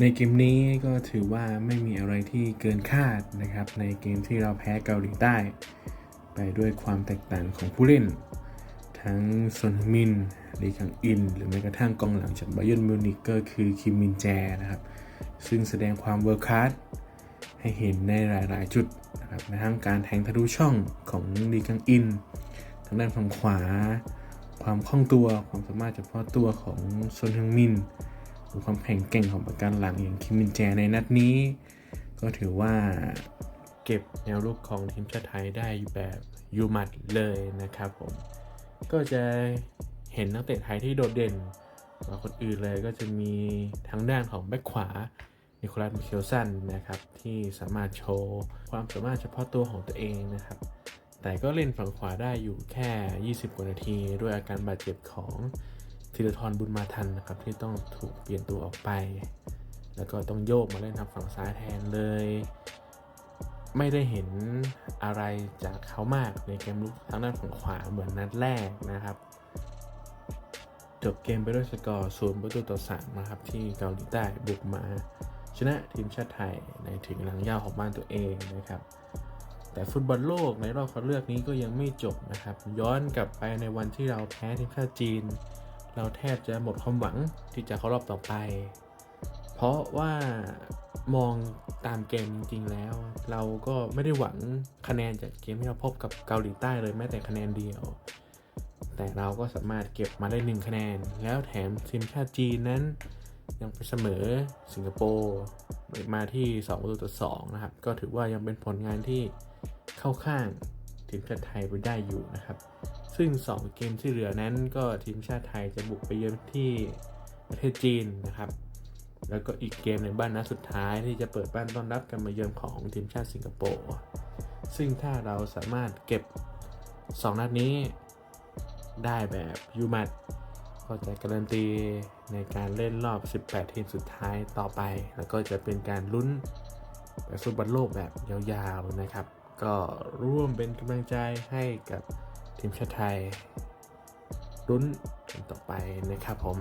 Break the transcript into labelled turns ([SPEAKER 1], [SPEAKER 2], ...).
[SPEAKER 1] ในเกมนี้ก็ถือว่าไม่มีอะไรที่เกินคาดนะครับ ในเกมที่เราแพ้เกาหลีใต้ ไปด้วยความแตกต่างของผู้เล่น ทั้งซอนฮึงมินลีคังอิน หรือแม้กระทั่งกองหลังจากไบเยร์นมิวนิกก็คือคิมมินแจนะครับ ซึ่งแสดงความเวิร์คคลาสให้เห็นในหลาย ๆ จุดนะครับในทั้งการแทงทะลุช่องของลีคังอิน ทางด้านฝั่งขวา ความคล่องตัวความสามารถเฉพาะตัวของซอนฮึงมิน หรือความแข็งแกร่งของประกันหลังอย่างคิมมินแจในนัดนี้ ก็ถือว่าเก็บแนวรุกของทีมชาติไทยได้แบบยูมัดเลยนะครับผมก็จะเห็นนักเตะไทยที่โดดเด่นกว่าคนอื่นเลยก็จะมีทั้งด้านของแบ็คขวานิโคลัสมิเคลสันนะครับที่สามารถโชว์ความสามารถเฉพาะตัวของตัวเองนะครับ แต่ก็เล่นฝั่งขวาได้อยู่แค่ 20 กว่านาที ด้วยอาการบาดเจ็บของ ธีรทรบุญมาทันนะครับที่ต้องถูกเปลี่ยนตัวออกไป แล้วก็ต้องโยกมาเล่นทางฝั่งซ้ายแทนเลย ไม่ได้เห็นอะไรจากเขามากในเกมลุกทางด้านฝั่งขวาเหมือนนัดแรกนะครับ จบเกมไปด้วยสกอร์ศูนย์ประตูต่อสามนะครับที่เกาหลีใต้บุกมาชนะทีมชาติไทยในถึงหลังยาวของบ้านตัวเองนะครับ แต่ฟุตบอลโลกในรอบคัดเลือกนี้ก็ยังไม่จบนะครับ ย้อนกลับไปในวันที่เราแพ้ทีมชาติจีน เราแทบจะหมดความหวังที่จะเข้ารอบต่อไป เพราะว่ามองตามเกมจริง ๆ แล้ว เราก็ไม่ได้หวังคะแนนจากเกมที่เราพบกับเกาหลีใต้เลยแม้แต่คะแนนเดียว แต่เราก็สามารถเก็บมาได้หนึ่งคะแนน แล้วแถมทีมชาติจีนนั้นยังไปเสมอสิงคโปร์มาที่2ประตูต่อ2นะครับ ก็ถือว่ายังเป็นผลงานที่เข้าข้างทีมชาติไทยไปได้อยู่นะครับ ซึ่ง 2 เกมที่เหลือนั้นก็ทีมชาติไทยจะบุกไปเยือนที่ประเทศจีนนะครับ แล้วก็อีกเกมในบ้านนัดสุดท้ายที่จะเปิดบ้านต้อนรับกันมาเยือนของทีมชาติสิงคโปร์ซึ่งถ้าเราสามารถเก็บ 2 นัดนี้ได้แบบยูมัดก็จะการันตีในการเล่นรอบ 18 ทีมสุดท้ายต่อไป แล้วก็จะเป็นการลุ้นไปฟุตบอลโลกแบบยาวๆนะครับ ก็ร่วมเป็นกำลังใจให้กับ ทีมชาติไทยลุ้นกันต่อไปนะครับผม